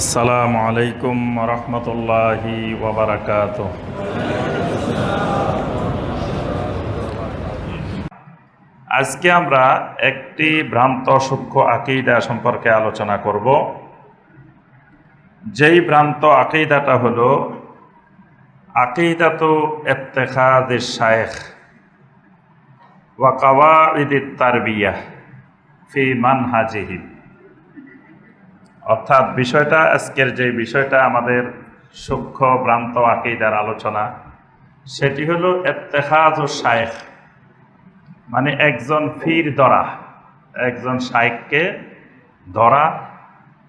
আসসালামু আলাইকুম রহমতুল্লাহি ওবরাকাত আজকে আমরা একটি ভ্রান্ত সূক্ষ্ম আকিদা সম্পর্কে আলোচনা করব। যেই ভ্রান্ত আকিদাটা হলো, আকিদাত এত্তেখাদ শায়েখ ওয়া কাওয়াইদ তারবিয়া ফি মানহাজিহিম অর্থাৎ বিষয়টা, আজকের যে বিষয়টা, আমাদের সূক্ষ্ম, ভ্রান্ত আকিদার আলোচনা, সেটি হলো এত্তেখাজ ও শায়েখ মানে একজন ফির ধরা, একজন শায়েককে ধরা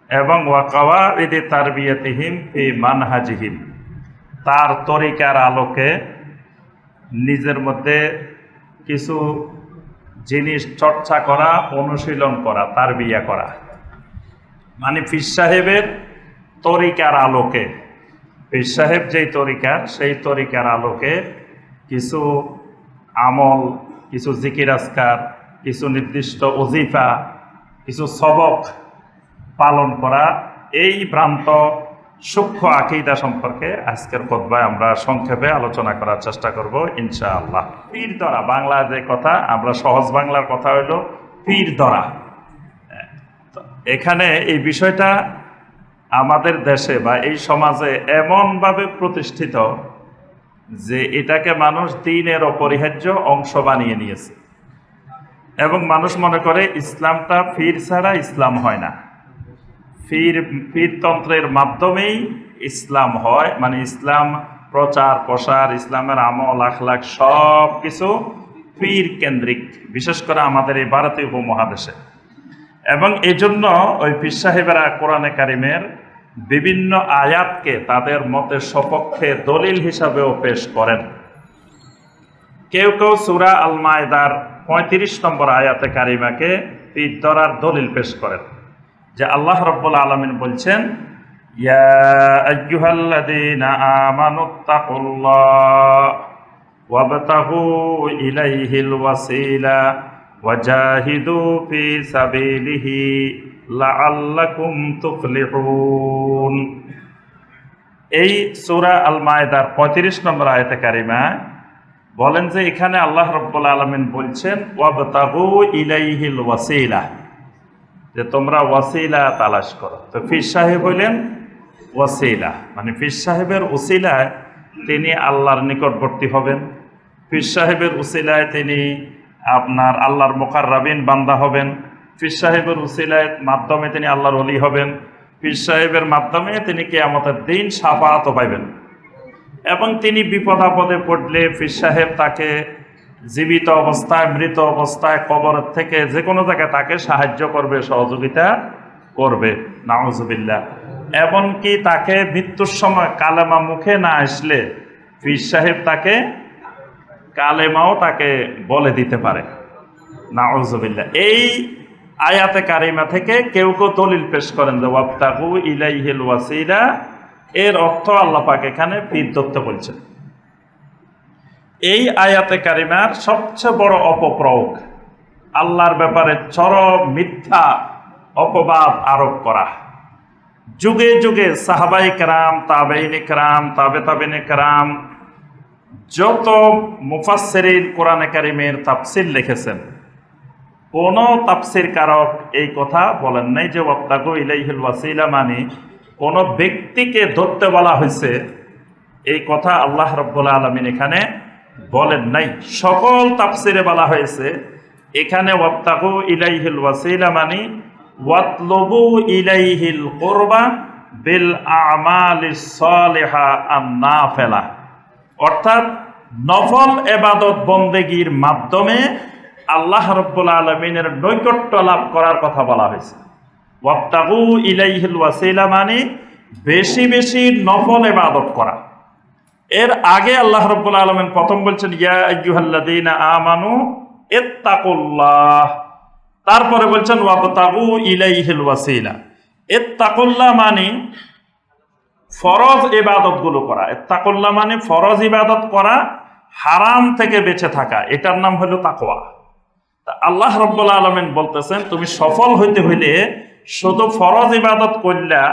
এবং ওয়াকাওয়া ইদি তার বিয়েতিহিম ফি মানহাজিহিম, তার তরিকার আলোকে নিজের মধ্যে কিছু জিনিস চর্চা করা, অনুশীলন করা তার বিয়া করা। মানে পীর সাহেবের তরিকার আলোকে। পীর সাহেব যেই তরিকার, সেই তরিকার আলোকে কিছু আমল, কিছু জিকির আসকার কিছু নির্দিষ্ট অজিফা কিছু সবক পালন করা এই ভ্রান্ত সূক্ষ্ম আকিদা সম্পর্কে আজকের খোদ্বায় আমরা সংক্ষেপে আলোচনা করার চেষ্টা করব, ইনশাআল্লাহ। পীর ধরা বাংলা যে কথা, আমরা সহজ বাংলার কথা হইল পীর ধরা এখানে এই বিষয়টা আমাদের দেশে বা এই সমাজে এমনভাবে প্রতিষ্ঠিত যে এটাকে মানুষ দিনের অপরিহার্য অংশ বানিয়ে নিয়েছে। এবং মানুষ মনে করে ইসলামটা ফির ছাড়া ইসলাম হয় না। ফির ফিরতন্ত্রের মাধ্যমেই ইসলাম হয় মানে ইসলাম প্রচার, প্রসার, ইসলামের আমল, আখলাখ সব কিছু পীর কেন্দ্রিক, বিশেষ করে আমাদের এই ভারতীয় উপমহাদেশে। এবং এই জন্য ওই পীর সাহেবেরা কোরআনে কারিমের বিভিন্ন আয়াতকে তাদের মতের সপক্ষে দলিল হিসাবেও পেশ করেন। কেউ কেউ সুরা আল মায়দার পঁয়ত্রিশ নম্বর আয়াতে কারিমাকে পীর ধরার দলিল পেশ করেন, যে আল্লাহ রব্বুল আলমিন বলছেন, ইয়া এই সূরা আল মায়দার 35 নম্বর আয়াতে কারিমা বলেন যে এখানে আল্লাহ রব্বুল আলামিন বলছেন ইলাইহিল ওয়াসিলা যে তোমরা ওয়াসিলা তালাশ করো। তো ফির সাহেব হইলেন ওয়াসিলা মানে ফির সাহেবের ওসিলায় তিনি আল্লাহর নিকটবর্তী হবেন। ফির সাহেবের উসিলায় তিনি আপনার আল্লাহর মোকার রাবিন বান্দা হবেন। ফির সাহেবের উসিলায় মাধ্যমে তিনি আল্লাহর অলি হবেন। পীর সাহেবের মাধ্যমে তিনি কেয়ামতের দিন সাফাত পাইবেন। এবং তিনি বিপদ আপদে পড়লে ফির সাহেব তাকে জীবিত অবস্থায়, মৃত অবস্থায় কবরের থেকে যে কোনো জায়গায় তাকে সাহায্য করবে, সহযোগিতা করবে। নাউজুবিল্লা এমনকি তাকে মৃত্যুর সময় কালেমা মুখে না আসলে পীর সাহেব তাকে কালেমাও তাকে বলে দিতে পারে। নাউজুবিল্লা এই আয়াতে কারিমা থেকে কেউ কেউ দলিল পেশ করেন যে, ওয়াবতাগু ইলাইহিল ওয়াসিলা। এর অর্থ আল্লাহ পাক এখানে ধরতে বলছেন। এই আয়াতে কারিমার সবচেয়ে বড় অপপ্রয়োগ আল্লাহর ব্যাপারে চরম মিথ্যা অপবাদ আরোপ করা। যুগে যুগে সাহাবাই কারাম তাবেইন কারাম, তাবে তাবেন কারাম যত মুফাসসিরিন কোরআনে কারিমের তাফসির লিখেছেন, কোন তাফসির কারক এই কথা বলেন নাই যে ওয়াক্তাগু ইলাইহিল ওয়াসিলা মানে কোন ব্যক্তিকে ধরতে বলা হয়েছে। এই কথা আল্লাহ রব্বুল আলমিন এখানে বলেন নাই। সকল তাফসিরে বলা হয়েছে, এখানে ওয়াক্তাগু ইলাইহিল ওয়াসিলা মানে ওয়াতলবু ইলাইহিল কোরবা বিল আমালিস সালিহা আন নাফিলা অর্থাৎ নফল এবাদত বন্দেগীর মাধ্যমে আল্লাহ রব্বুল আলমিনের নৈকট্য লাভ করার কথা বলা হয়েছে। ওয়াক্তাগু ইলাইহিল ওয়াসিলা মানে বেশি বেশি নফল এবাদত করা। এর আগে আল্লাহ রব্বুল আলমিন প্রথম বলছেন, ইয়া আমানু ইত্তাকুল্লাহ। তারপরে বলছেন, ওয়াবতাগু ইলাইহিল ওয়াসিলা। ইত্তাকুল্লাহ মানে ফরজ ইবাদতগুলো করা। ইত্তাকুল্লাহ মানে ফরজ ইবাদত করা, হারাম থেকে বেঁচে থাকা। এটার নাম হলো তাকোয়া আল্লাহ রব্বুল আলমিন বলতেছেন, তুমি সফল হইতে হইলে শুধু ফরজ ইবাদত করলা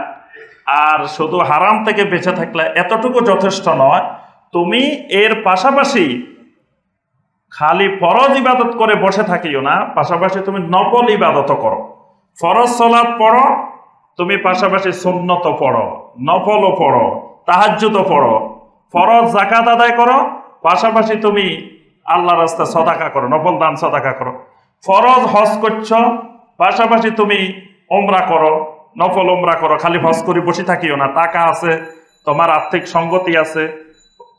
আর শুধু হারাম থেকে বেঁচে থাকলে এতটুকু যথেষ্ট নয়, তুমি এর পাশাপাশি খালি ফরজ ইবাদত করে বসে থাকিও না, পাশাপাশি তুমি নকল ইবাদত করো। ফরজ সলাদ পড়ো তুমি পাশাপাশি সুন্নত পড়ো, নফলও পড়ো, তাহাজ্জুদও পড়ো। ফরজ জাকাত আদায় করো, পাশাপাশি তুমি আল্লাহ রাস্তা সদাকা করো নফল দান সদাকা করো। ফরজ হজ করছ, পাশাপাশি তুমি ওমরা করো, নফল ওমরা করো, খালি হজ করে বসে থাকিও না, টাকা আছে, তোমার আর্থিক সঙ্গতি আছে।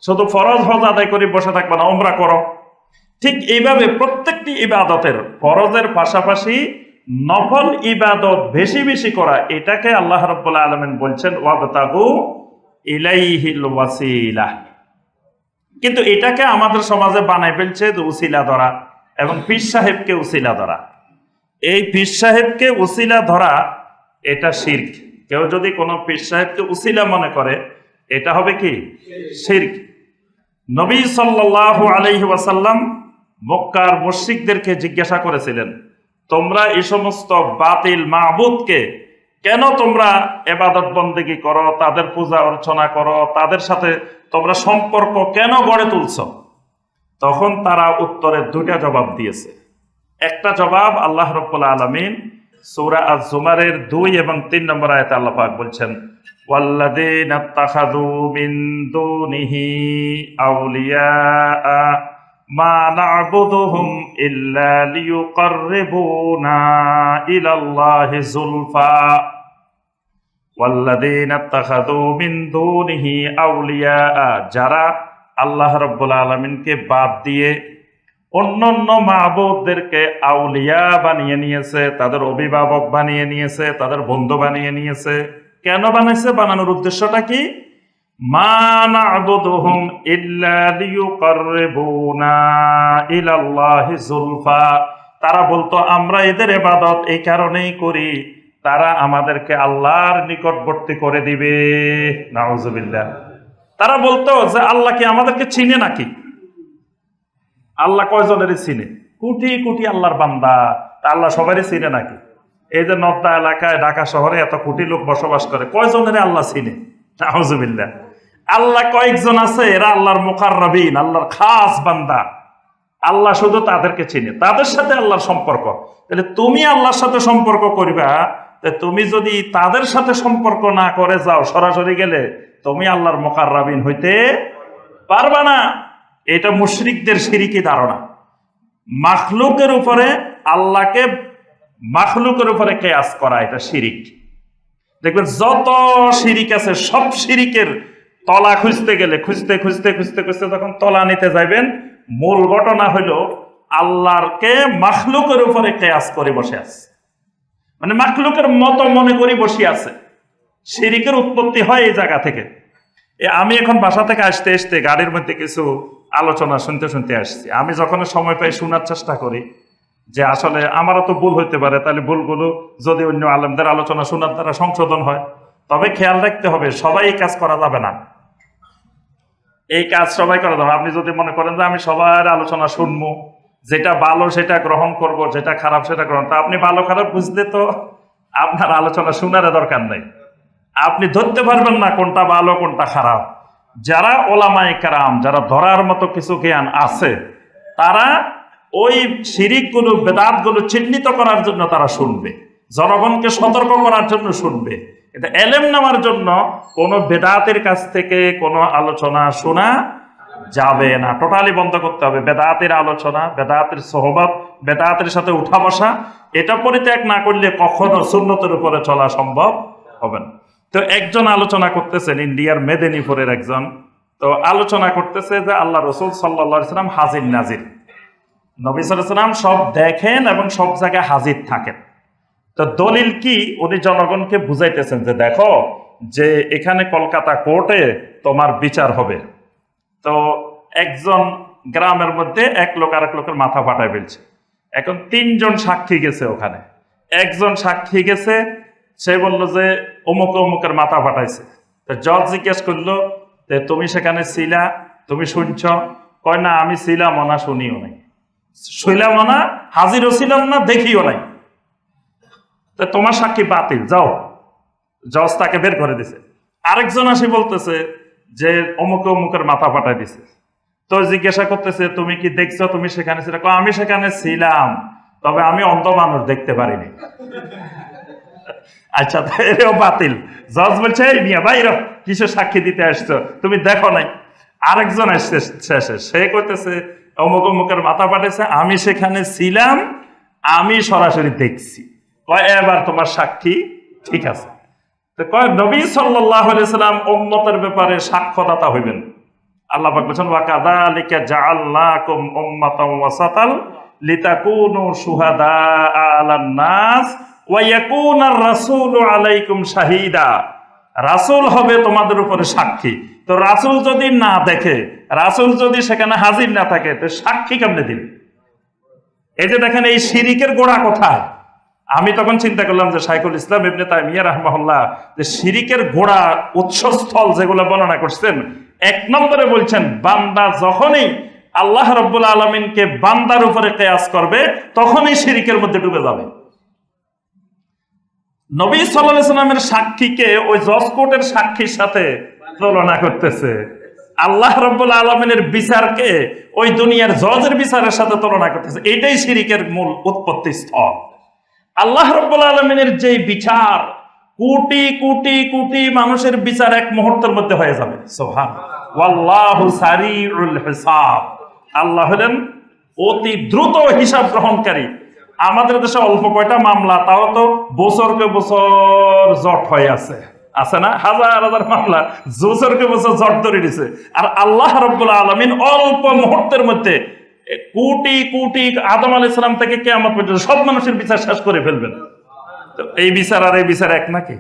শুধু ফরজ হজ আদায় করে বসে থাকবে না ওমরা করো। ঠিক এইভাবে প্রত্যেকটি ইবাদতের, ফরজের পাশাপাশি নফল ইবাদত বেশি বেশি করা, এটাকে আল্লাহ রব্বুল্লাহ আলমিন বলছেন, ওয়াবতাগু ইলাইহিল ওয়াসিলা। কিন্তু এটাকে আমাদের সমাজে বানাই ফেলছে উসিলা ধরা এবং পীর সাহেবকে উসিলা ধরা। এই পীর সাহেবকে উসিলা ধরা, এটা শির্ক। কেউ যদি কোনো পীর সাহেবকে উসিলা মনে করে, এটা হবে কি? শির্ক। নবী সাল্লাল্লাহু আলাইহি ওয়াসাল্লাম মক্কার মুশরিকদেরকে জিজ্ঞাসা করেছিলেন তোমরা এই সমস্ত বাতিল মাহবুদকে কেন তোমরা এবাদত বন্দেগি করো তাদের পূজা অর্চনা করো তাদের সাথে তোমরা সম্পর্ক কেন গড়ে তুলছ তখন তারা উত্তরে দুইটা জবাব দিয়েছে একটা জবাব আল্লাহ রব্বুল আলমিন সৌরা আজ জুমারের দুই এবং তিন নম্বর আয়তে আল্লাহ পাক বলছেন والذين اتخذوا من دونه أولياء ما نعبدهم إلا ليقربونا إلى الله زلفى والذين اتخذوا من دونه أولياء যারা আল্লাহ রব্বুল আলমিনকে বাদ দিয়ে অন্যান্য মাহবুবদেরকে আউলিয়া বানিয়ে নিয়েছে তাদের অভিভাবক বানিয়ে নিয়েছে তাদের বন্ধু বানিয়ে নিয়েছে কেন বানাইছে বানানোর উদ্দেশ্যটা কি তারা বলতো, আমরা এদের এবাদত এই কারণেই করি। তারা আমাদেরকে আল্লাহর নিকটবর্তী করে দিবে। নাউজুবিল্লাহ। তারা বলতো যে, আল্লাহ কি আমাদেরকে চিনে নাকি? আল্লাহ কয়জনেরই চিনে? কোটি কোটি আল্লাহর বান্দা। আল্লাহ সবারই চিনে নাকি? এই যে নদ্দা এলাকায়, ঢাকা শহরে এত কোটি লোক বসবাস করে কয়জনের আল্লাহ চিনে? নাউজুবিল্লাহ। আল্লাহ কয়েকজন আছে, এরা আল্লাহর মুখার আল্লাহর খাস বান্দা। আল্লাহ শুধু তাদেরকে চিনে, তাদের সাথে আল্লাহর সম্পর্ক। তাহলে তুমি আল্লাহর সাথে সম্পর্ক করবা তুমি যদি তাদের সাথে সম্পর্ক না করে যাও সরাসরি গেলে, তুমি আল্লাহর মোকার রাবিন হইতে পারবা না। এটা মুশরিকদের সিরিকি ধারণা। মাখলুকের উপরে আল্লাহকে, মাখলুকের উপরে কেয়াস করা এটা শিরিক। দেখবেন যত শিরিক আছে, সব শিরিকের তলা খুঁজতে গেলে, খুঁজতে খুঁজতে খুঁজতে খুঁজতে যখন তলা নিতে যাইবেন, মূল ঘটনা হইল আল্লাহরকে মাখলুকের উপরে কেয়াস করে বসে আছে। মানে মাখলুকের মতো মনে করি বসে আছে। শিরিকের উৎপত্তি হয় এই জায়গা থেকে। আমি এখন বাসা থেকে আসতে আসতে গাড়ির মধ্যে কিছু আলোচনা শুনতে শুনতে আসছি। আমি যখন সময় পাই শোনার চেষ্টা করি যে আসলে আমারও তো ভুল হইতে পারে, তাহলে ভুলগুলো যদি অন্য আলেমদের আলোচনা শোনার দ্বারা সংশোধন হয়, তবে খেয়াল রাখতে হবে, সবাই কাজ করা যাবে না। এই কাজ সবাই করা না। আপনি যদি মনে করেন যে আমি সবার আলোচনা শুনব, যেটা ভালো সেটা গ্রহণ করব, যেটা খারাপ সেটা গ্রহণ। তা আপনি ভালো খারাপ বুঝলে তো আপনার আলোচনা শোনার দরকার নেই। আপনি ধরতে পারবেন না কোনটা ভালো, কোনটা খারাপ। যারা ওলামাই কারাম, যারা ধরার মতো কিছু জ্ঞান আছে, তারা ওই শিরিকগুলো, বেদাতগুলো চিহ্নিত করার জন্য তারা শুনবে। জনগণকে সতর্ক করার জন্য শুনবে। এটা এলেম নেওয়ার জন্য কোনো বেদাতের কাছ থেকে কোনো আলোচনা শোনা যাবে না। টোটালি বন্ধ করতে হবে। বেদাতের আলোচনা, বেদাতের সহবাদ বেদাতের সাথে উঠা বসা, এটা পরিত্যাগ না করলে কখনো সুন্নতের উপরে চলা সম্ভব হবে না। তো একজন আলোচনা করতেছেন, ইন্ডিয়ার মেদিনীপুরের একজন। তো আলোচনা করতেছে যে আল্লাহ রসুল সাল্লা সাল্লাম হাজির নাজির। নবী সাল্লাম সব দেখেন এবং সব জায়গায় হাজির থাকেন। তো দলিল কি? উনি জনগণকে বুঝাইতেছেন যে দেখো, যে এখানে কলকাতা কোর্টে তোমার বিচার হবে। তো একজন গ্রামের মধ্যে এক লোক আর এক লোকের মাথা ফাটায় ফেলছে। এখন তিনজন সাক্ষী গেছে ওখানে। একজন সাক্ষী গেছে, সে বলল যে অমুক অমুকের মাথা ফাটাইছে। তো জজ জিজ্ঞেস করল যে তুমি সেখানে ছিলা? তুমি শুনছ? কয়, না, আমি ছিলাম না শুনিও নাই। শুইলাম না হাজিরও ছিলাম না, দেখিও নাই। তোমার সাক্ষী বাতিল, যাও। জজ তাকে বের করে দিছে। আরেকজন আসি বলতেছে যে অমুক অমুকের মাথা ফাটাই দিছে। তো জিজ্ঞাসা করতেছে, তুমি কি দেখছ? তুমি সেখানে ছিল? আমি সেখানে ছিলাম, তবে আমি অন্ধ মানুষ দেখতে পারিনি। আচ্ছা তো এটাও বাতিল। জজ বলছে, এই মিয়া, বাইর কিসে সাক্ষী দিতে আসছো? তুমি দেখো নাই। আরেকজন আসছে শেষে, সে করতেছে অমুক অমুকের মাথা পাঠাইছে আমি সেখানে ছিলাম, আমি সরাসরি দেখছি। এবার তোমার সাক্ষী ঠিক আছে। তো কয়, নবী সাল্লাম উম্মতের ব্যাপারে সাক্ষ্যদাতা হইবেন। আল্লাহ পাক ওয়া আলাইকুম রাসূল হবে তোমাদের উপরে সাক্ষী। তো রাসূল যদি না দেখে, রাসূল যদি সেখানে হাজির না থাকে, তো সাক্ষী কেমনে দিবে? এই যে দেখেন, এই শিরিকের গোড়া কোথায়? আমি তখন চিন্তা করলাম যে সাইকুল ইসলাম ইবনে তাইমিয়া রাহমাহুল্লাহ যে শিরিকের গোড়া উৎসস্থল যেগুলো বর্ণনা করছেন, এক নম্বরে বলছেন, বান্দা যখনই আল্লাহ রব্বুল আলমিনকে বান্দার উপরে কেয়াস করবে, তখনই শিরিকের মধ্যে ডুবে যাবে। নবী সাল্লাহ সাল্লামের সাক্ষীকে ওই জজ কোর্টের সাক্ষীর সাথে তুলনা করতেছে। আল্লাহ রব্বুল আলমিনের বিচারকে ওই দুনিয়ার জজের বিচারের সাথে তুলনা করতেছে। এটাই শিরিকের মূল উৎপত্তি স্থল। আল্লাহ রব্বুল আলমিনের যেই বিচার, কোটি কোটি কোটি মানুষের বিচার এক মুহূর্তের মধ্যে হয়ে যাবে। সোহান হিসাব। আল্লাহ হলেন অতি দ্রুত হিসাব গ্রহণকারী। আমাদের দেশে অল্প কয়টা মামলা, তাও তো বছরকে বছর জট হয়ে আছে। আছে না? হাজার হাজার মামলা বছরকে বছর জট ধরে দিছে আর আল্লাহ রব্বুল আলমিন অল্প মুহূর্তের মধ্যে কোটি কোটি আদম আল ইসলাম থেকে কেমন পর্যন্ত সব মানুষের বিচার শেষ করে ফেলবেন। এই বিচার আর এই বিচার এক নাকি?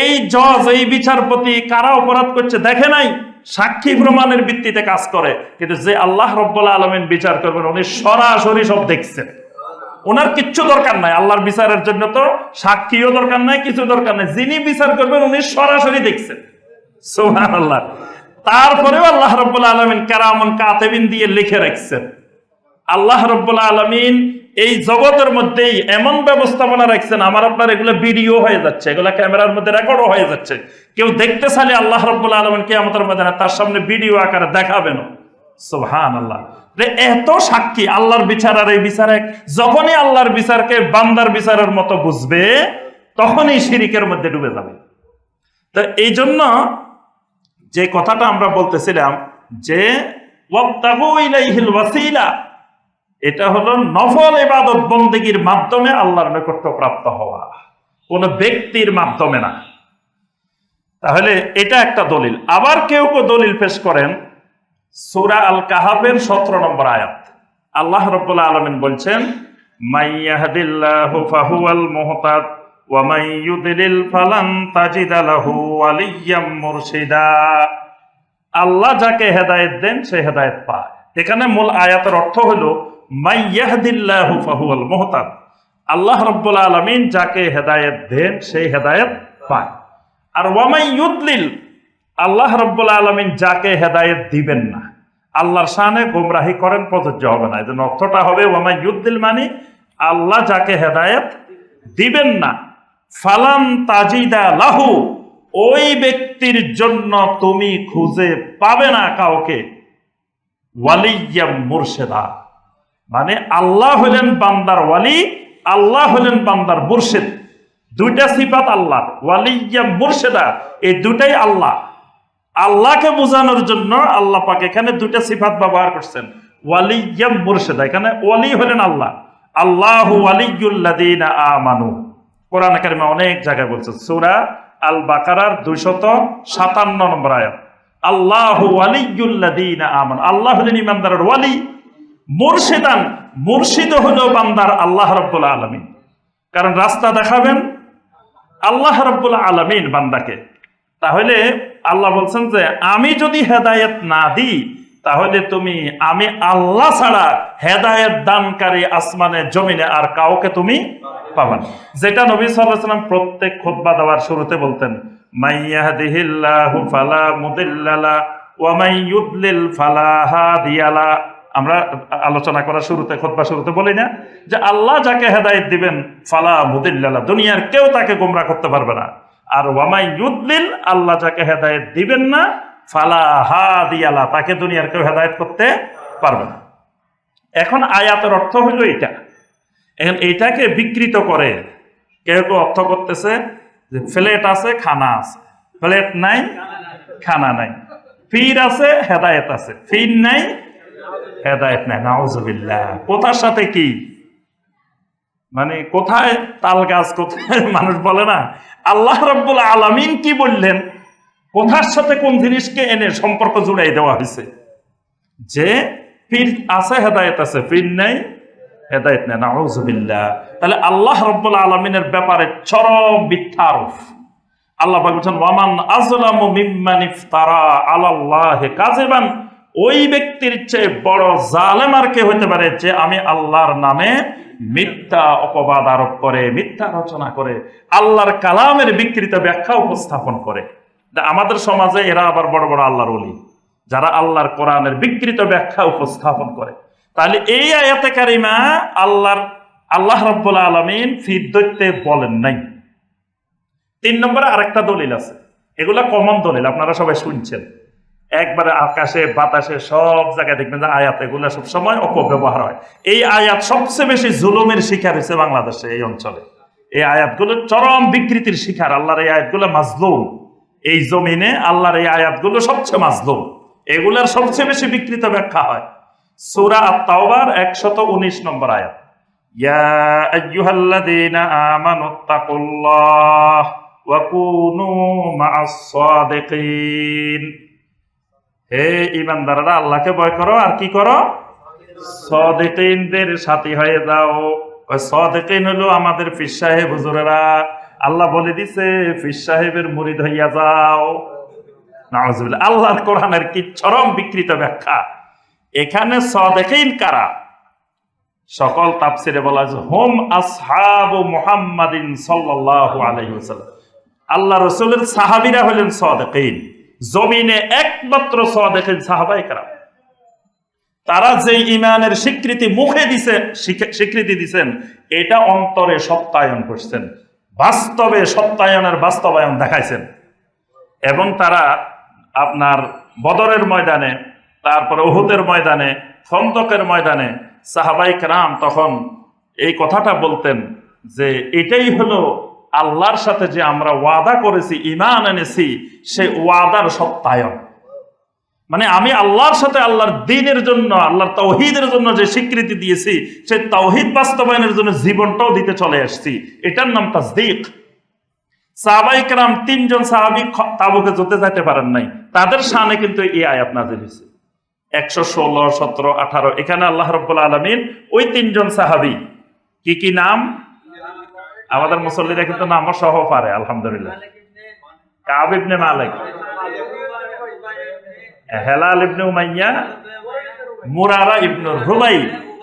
এই জজ, এই বিচারপতি কারা অপরাধ করছে দেখে নাই? সাক্ষী প্রমাণের ভিত্তিতে কাজ করে। কিন্তু যে আল্লাহ রব্বুল আলমিন বিচার করবেন, উনি সরাসরি সব দেখছেন। ওনার কিচ্ছু দরকার নাই। আল্লাহর বিচারের জন্য তো সাক্ষীও দরকার নাই, কিছু দরকার নাই। যিনি বিচার করবেন, উনি সরাসরি দেখছেন। সোহান আল্লাহ তারপরেও আল্লাহ রব্বুল আলমিন কারামন কাতেবিন দিয়ে লিখে রাখছেন। আল্লাহ রব্বুল আলমিন এই জগতের মধ্যেই এমন ব্যবস্থাপনা রাখছেন, আমার আপনার এগুলো ভিডিও হয়ে যাচ্ছে, এগুলো ক্যামেরার মধ্যে রেকর্ডও হয়ে যাচ্ছে। কেউ দেখতে চাইলে আল্লাহ রব্বুল আলমিন কে আমাদের মধ্যে তার সামনে ভিডিও আকারে দেখাবেন সোহান আল্লাহ এত সাক্ষী, আল্লাহর বিচার আর এই বিচার এক। যখনই আল্লাহর বিচারকে বান্দার বিচারের মতো বুঝবে, তখনই শিরিকের মধ্যে ডুবে যাবে। তো এই জন্য যে কথাটা আমরা বলতেছিলাম, যে এটা হলো নফল এবাদত বন্দেগীর মাধ্যমে আল্লাহর নৈকট্য প্রাপ্ত হওয়া। কোন ব্যক্তির মাধ্যমে না। তাহলে এটা একটা দলিল। আবার কেউ কেউ দলিল পেশ করেন, সূরা আল কাহাবের সতেরো নম্বর আয়াত। আল্লাহ রব্বুল্লাহ আলমিন বলছেন, মাইয়াহদিল্লাহু ফাহুয়াল মুহতাদ। মাই ইউদ্লিল ফালান তাজিদা লাহু ওয়ালিয়্যাম মুরশিদা আল্লাহ যাকে হেদায়েত দেন, সে হেদায়েত পায়। এখানে মূল আয়াতের অর্থ হলো মাইয়াহদিল্লাহু ফাহুয়াল মুহতাদ। আল্লাহ রব্বুল আলমিন যাকে হেদায়েত দেন সেই হেদায়েত পায়। আর ওয়ামাই ইউদ্লিল, আল্লাহ রব্বুল আলমিন যাকে হেদায়েত দিবেন না। আল্লাহর শানে গোমরাহি করেন, প্রযোজ্য হবে না। এই জন্য অর্থটা হবে, ওয়ামাই ইউদ্দিল মানে আল্লাহ যাকে হেদায়েত দিবেন না ফালান তাজিদা লাহু, ওই ব্যক্তির জন্য তুমি খুঁজে পাবে না কাউকে। ওয়ালিয়াম মুর্শেদা মানে আল্লাহ হলেন বান্দার ওয়ালি, আল্লাহ হলেন বান্দার মুর্শেদ। দুইটা সিফাত আল্লাহ ওয়ালিয়া মুর্শেদা, এই দুটাই আল্লাহ। আল্লাহকে বোঝানোর জন্য আল্লাহ পাক এখানে দুইটা সিফাত ব্যবহার করছেন। ওয়ালিয়া মুর্শেদা, এখানে ওয়ালি হলেন আল্লাহ। আল্লাহ ওয়ালিউল্লাদিনা আমানু। কোরআন কারিমা অনেক জায়গায় বলছে, সুরা আল বাকারার দুইশত সাতান্ন নম্বর আয়াত। আল্লাহ আমানু, আল্লাহ হলেন ইমানদারের ওয়ালি, মুর্শিদান, মুর্শিদ হলো বান্দার আল্লাহ রব্বুল আলমিন। কারণ রাস্তা দেখাবেন আল্লাহ রব্বুল আলমিন বান্দাকে। তাহলে আল্লাহ বলছেন যে, আমি যদি হেদায়েত না দিই, তাহলে তুমি, আমি আল্লাহ ছাড়া হেদায়েত দানকারী আসমানে, জমিনে আর কাউকে তুমি পাবা না। যেটা নবী সাল্লাহ সাল্লাম প্রত্যেক খুতবা দেওয়ার শুরুতে বলতেন মাইয়াহদিহিল্লাহু ফালা মুদিল্লালা হাদিয়ালা আমরা আলোচনা করার শুরুতে, খোদবা শুরুতে বলি না যে আল্লাহ যাকে হেদায়েত দিবেন, ফালা মুদিল্লালা দুনিয়ার কেউ তাকে গোমরা করতে পারবে না। আর ওয়ামাই ইউদ্দিল আল্লাহ যাকে হেদায়েত দিবেন না, ফালা হা দিয়ালা তাকে দুনিয়ার কেউ হেদায়েত করতে পারবে না। এখন আয়াতের অর্থ হইল এটা এখন এইটাকে বিকৃত করে, কেউ কেউ অর্থ করতেছে যে ফ্লেট আছে, খানা আছে। ফ্লেট নাই, খানা নাই। ফির আছে, হেদায়েত আছে। ফির নাই, হেদায়েত নাই। নাউজুবিল্লাহ। কোথার সাথে কি? মানে কোথায় তাল গাছ, কোথায় মানুষ বলে না। আল্লাহ রব্বুল আলামিন কি বললেন? কোথার সাথে কোন জিনিসকে এনে সম্পর্ক জুড়াই দেওয়া হয়েছে? যে ফির আছে, হেদায়েত আছে। ফির নাই হেদায়েত নেই নাউজুবিল্লাহ তাহলে আল্লাহ রব্বুল আলমিনের ব্যাপারে চরম মিথ্যা আরোপ। আল্লাহ বলছেন, ওয়ামান আজলামু মিম্মান ইফতারা আলাল্লাহি কাযিবান। ওই ব্যক্তির চেয়ে বড় জালেম আর কে হতে পারে যে আমি আল্লাহর নামে মিথ্যা অপবাদ আরোপ করে, মিথ্যা রচনা করে, আল্লাহর কালামের বিকৃত ব্যাখ্যা উপস্থাপন করে। আমাদের সমাজে এরা আবার বড় বড় আল্লাহর ওলি, যারা আল্লাহর কোরআনের বিকৃত ব্যাখ্যা উপস্থাপন করে। তাহলে এই আয়াতে কারিমা আল্লাহর, আল্লাহ রব্বুল আলমিন ফিরদৈত্যে বলেন নাই। তিন নম্বরে আরেকটা দলিল আছে। এগুলা কমন দলিল, আপনারা সবাই শুনছেন। একবারে আকাশে, বাতাসে সব জায়গায় দেখবেন যে আয়াত এগুলা সবসময় অপব্যবহার হয়। এই আয়াত সবচেয়ে বেশি জুলুমের শিকার হয়েছে বাংলাদেশে, এই অঞ্চলে। এই আয়াতগুলো চরম বিকৃতির শিকার, আল্লাহর এই আয়াতগুলো মাজলুম। এই জমিনে আল্লাহর এই আয়াতগুলো সবচেয়ে মাজলুম। এগুলার সবচেয়ে বেশি বিকৃত ব্যাখ্যা হয়। সুরা আত-তাওবার একশত উনিশ নম্বর আয়াত। ইয়া আইয়ুহাল্লাযীনা আমানুত্তাকুল্লাহ ওয়া কুনু মা'আস সাদিকিন হে ইমানদাররা আল্লাহকে ভয় করো, আর কি করো? সদিকিনদের সাথী হয়ে যাও। সদিকিন হলো আমাদের ফির সাহেব, হুজুরেরা। আল্লাহ বলে দিছে ফির সাহেবের মুরিদ হইয়া যাও। নাউজুবিল্লাহ, আল্লাহর কোরআনের কি চরম বিকৃত ব্যাখ্যা। এখানে সদেকিন কারা? সকল তাফসিরে বলা আছে হোম আসহাবু মুহাম্মাদিন সাল্লাল্লাহু আলাইহি ওয়াসাল্লাম। আল্লাহ রসুলের সাহাবীরা হলেন সদেকিন। জমিনে একমাত্র সদেকিন সাহাবাই কারা তারা যে ইমানের স্বীকৃতি মুখে দিছে স্বীকৃতি দিছেন, এটা অন্তরে সত্যায়ন করছেন। বাস্তবে সত্যায়নের বাস্তবায়ন দেখাইছেন। এবং তারা আপনার বদরের ময়দানে তারপরে উহুদের ময়দানে, খন্দকের ময়দানে সাহাবাইক রাম তখন এই কথাটা বলতেন যে এটাই হলো আল্লাহর সাথে যে আমরা ওয়াদা করেছি ইমান এনেছি, সে ওয়াদার সত্যায়ন। মানে আমি আল্লাহর সাথে আল্লাহর দিনের জন্য, আল্লাহর তৌহিদের জন্য যে স্বীকৃতি দিয়েছি সেই তৌহিদ বাস্তবায়নের জন্য জীবনটাও দিতে চলে আসছি। এটার নাম তাসদিক। সাহাবাইকরাম তিনজন সাহাবি খ- তাবুকে যেতে যাইতে পারেন নাই। তাদের সামনে কিন্তু এই আয়াত নাজির হয়েছে একশো ষোলো, সতেরো, আঠারো। এখানে আল্লাহ রব্বুল আলমিন ওই তিনজন সাহাবি। কি কি নাম? আমাদের মুসল্লিরা কিন্তু নামও সহ পারে, আলহামদুলিল্লাহ। কাব ইবনে মালিক। হেলাল ইবনে উমাইয়া, মুরারা ইবনু রুবাই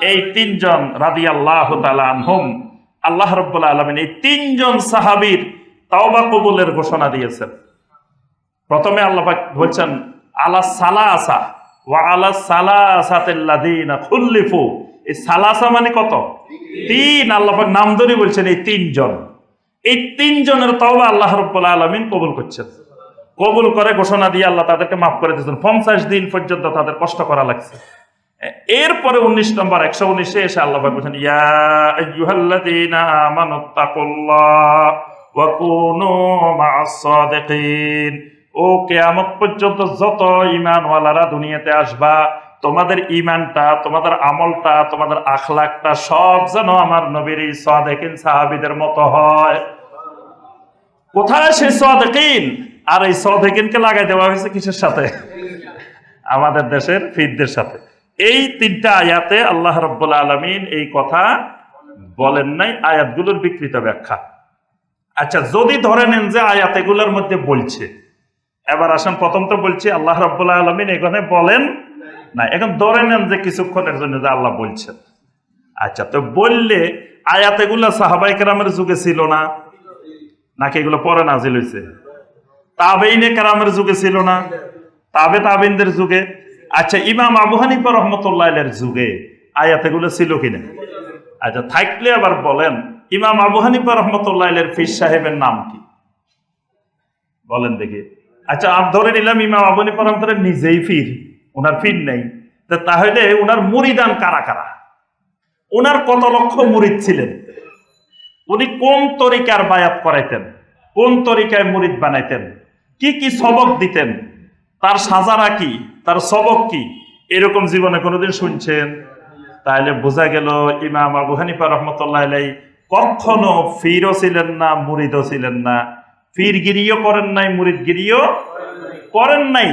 এই তিনজন রাদি আল্লাহ আনহুম। আল্লাহ রব্বুল আলমিন এই তিনজন সাহাবীর তাওবা কবুলের ঘোষণা দিয়েছেন। প্রথমে আল্লাহ বলছেন, আলা সালাসা। এই সালাসা মানে কত? নাম বলছেন এই তিনজন। এই তিনজনের কবুল কবুল করে ঘোষণা আল্লাহ তাদেরকে মাফ করে দিন পর্যন্ত তাদের কষ্ট করা লাগছে। এরপরে উনিশ নম্বর, একশো উনিশে এসে আল্লাহ বলছেন ও কেয়ামত পর্যন্ত যত ইমানওয়ালারা দুনিয়াতে আসবা, তোমাদের ইমানটা তোমাদের আমলটা, তোমাদের আখলাকটা সব যেন আমার নবীর এই সাদেকিন সাহাবিদের মতো হয়। কোথায় সেই সাদেকিন? আর এই সাদেকিনকে লাগাই দেওয়া হয়েছে কিসের সাথে? আমাদের দেশের ফিরদের সাথে। এই তিনটা আয়াতে আল্লাহ রব্বুল আলমিন এই কথা বলেন নাই, আয়াতগুলোর বিকৃত ব্যাখ্যা। আচ্ছা যদি ধরে নেন যে আয়াত এগুলোর মধ্যে বলছে এবার আসেন, প্রথম তো বলছি, আল্লাহ রব্বুল্লাহ আলমিন এখানে বলেন না এখন ধরে নেন যে কিছুক্ষণের জন্য যে আল্লাহ বলছেন। আচ্ছা তো বললে আয়াত এগুলো সাহাবাই কেরামের যুগে ছিল না? নাকি এগুলো পরে নাজিল হয়েছে তাবেইনে কেরামের যুগে ছিল না? তাবে তাবিনদের যুগে? আচ্ছা ইমাম আবু হানিফা রহমতুল্লাহ যুগে আয়াত এগুলো ছিল কিনা? আচ্ছা থাকলে আবার বলেন, ইমাম আবু হানিফা রহমতুল্লাহ ফির সাহেবের নাম কি? বলেন দেখি। আচ্ছা আপ ধরে নিলাম ইমাম আবনী পরমতরে নিজেই ফির, ওনার ফির নেই। তা তাহলে ওনার মুরিদান কারা কারা? ওনার কত লক্ষ মুরিদ ছিলেন? উনি কোন তরিকার বায়াত করাইতেন? কোন তরিকায় মুরিদ বানাইতেন? কি কি সবক দিতেন? তার সাজারা কি? তার সবক কি? এরকম জীবনে কোনোদিন শুনছেন? তাহলে বোঝা গেল ইমাম আবু হানিফা রহমতুল্লাহ কখনো ফিরও ছিলেন না, মুরিদও ছিলেন না। ফিরগিরিও করেন নাই, মুরিদগিরিও করেন নাই।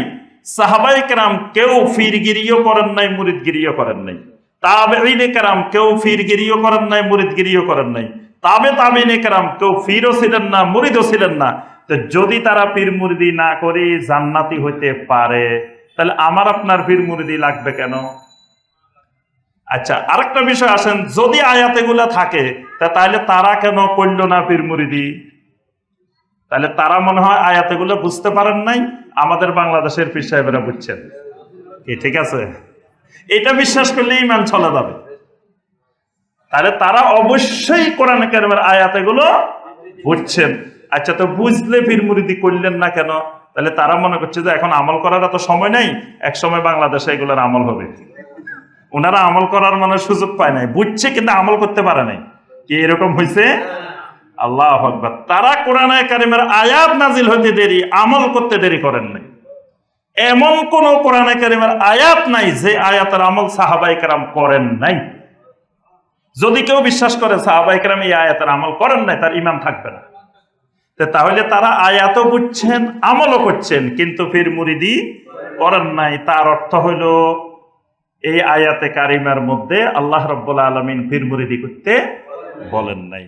সাহাবাই কেরাম কেউ ফিরগিরিও করেন নাই, মুরিদগিরিও করেন নাই। তাবে কেরাম কেউ ফিরগিরিও করেন নাই, মুরিদগিরিও করেন নাই। তাবে তাবিনে কেরাম কেউ ফিরও ছিলেন না, মুরিদও ছিলেন না। তো যদি তারা পীর মুরিদি না করে জান্নাতি হইতে পারে, তাহলে আমার আপনার পীর মুরিদি লাগবে কেন? আচ্ছা আরেকটা বিষয় আসেন, যদি আয়াতেগুলা থাকে তাহলে তারা কেন করল না পীর মুরিদি? তাহলে তারা মনে হয় আয়াতেগুলো বুঝতে পারেন নাই, আমাদের বাংলাদেশের পীর সাহেবেরা বুঝছেন। কি ঠিক আছে? এটা বিশ্বাস করলে ইমান চলে যাবে। তাহলে তারা অবশ্যই কোরআন কারিমের আয়াতেগুলো বুঝছেন। আচ্ছা তো বুঝলে পীর মুরিদি করলেন না কেন? তাহলে তারা মনে করছে যে এখন আমল করার এত সময় নেই, এক সময় বাংলাদেশে এগুলোর আমল হবে। ওনারা আমল করার মানে সুযোগ পায় নাই, বুঝছে কিন্তু আমল করতে পারে নাই। কি এরকম হয়েছে আল্লাহ আকবার। তারা কোরআন কারিমের আয়াত নাজিল হতে দেরি, আমল করতে দেরি করেন নাই। এমন কোন কোরআন কারিমের আয়াত নাই যে আয়াতের আমল সাহাবাই কারাম করেন নাই। যদি কেউ বিশ্বাস করে সাহাবাই কারাম এই আয়াতের আমল করেন নাই, তার ইমাম থাকবে না। তাহলে তারা আয়াতও বুঝছেন, আমলও করছেন, কিন্তু ফির মুরিদি করেন নাই। তার অর্থ হইল, এই আয়াতে কারিমার মধ্যে আল্লাহ রব্বুল আলমিন ফির মুরিদি করতে বলেন নাই।